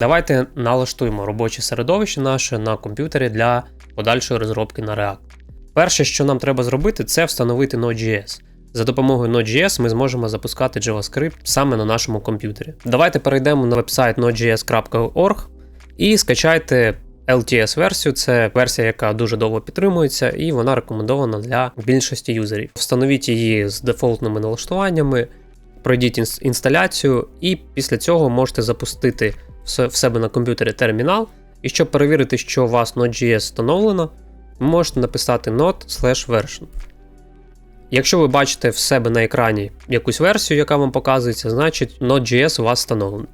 Давайте налаштуємо робоче середовище наше на комп'ютері для подальшої розробки на React. Перше, що нам треба зробити, це встановити Node.js. За допомогою Node.js ми зможемо запускати JavaScript саме на нашому комп'ютері. Давайте перейдемо на вебсайт node.js.org і скачайте LTS-версію. Це версія, яка дуже довго підтримується, і вона рекомендована для більшості юзерів. Встановіть її з дефолтними налаштуваннями, пройдіть інсталяцію, і після цього можете запустити в себе на комп'ютері термінал. І щоб перевірити, що у вас Node.js встановлено, ви можете написати node/version. Якщо ви бачите в себе на екрані якусь версію, яка вам показується, значить Node.js у вас встановлений.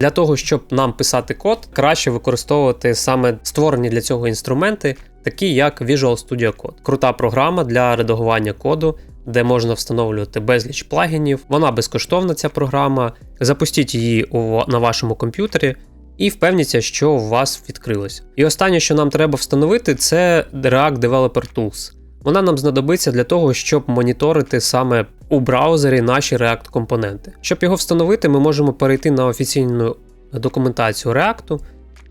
Для того, щоб нам писати код, краще використовувати саме створені для цього інструменти, такі як Visual Studio Code. Крута програма для редагування коду, де можна встановлювати безліч плагінів. Вона безкоштовна, ця програма. Запустіть її на вашому комп'ютері і впевніться, що у вас відкрилось. І останнє, що нам треба встановити, це React Developer Tools. Вона нам знадобиться для того, щоб моніторити саме у браузері наші React компоненти. Щоб його встановити, ми можемо перейти на офіційну документацію React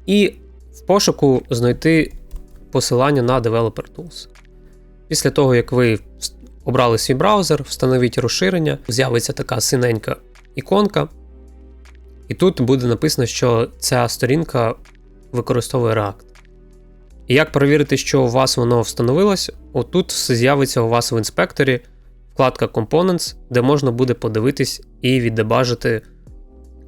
і в пошуку знайти посилання на Developer Tools. Після того, як ви обрали свій браузер, встановіть розширення, з'явиться така синенька іконка. І тут буде написано, що ця сторінка використовує React. І як перевірити, що у вас воно встановилось, отут з'явиться у вас в інспекторі вкладка Components, де можна буде подивитись і віддебажити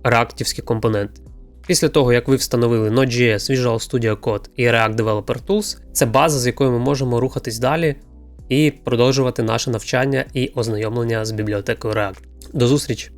реактівські компоненти. Після того, як ви встановили Node.js, Visual Studio Code і React Developer Tools, це база, з якою ми можемо рухатись далі і продовжувати наше навчання і ознайомлення з бібліотекою React. До зустрічі!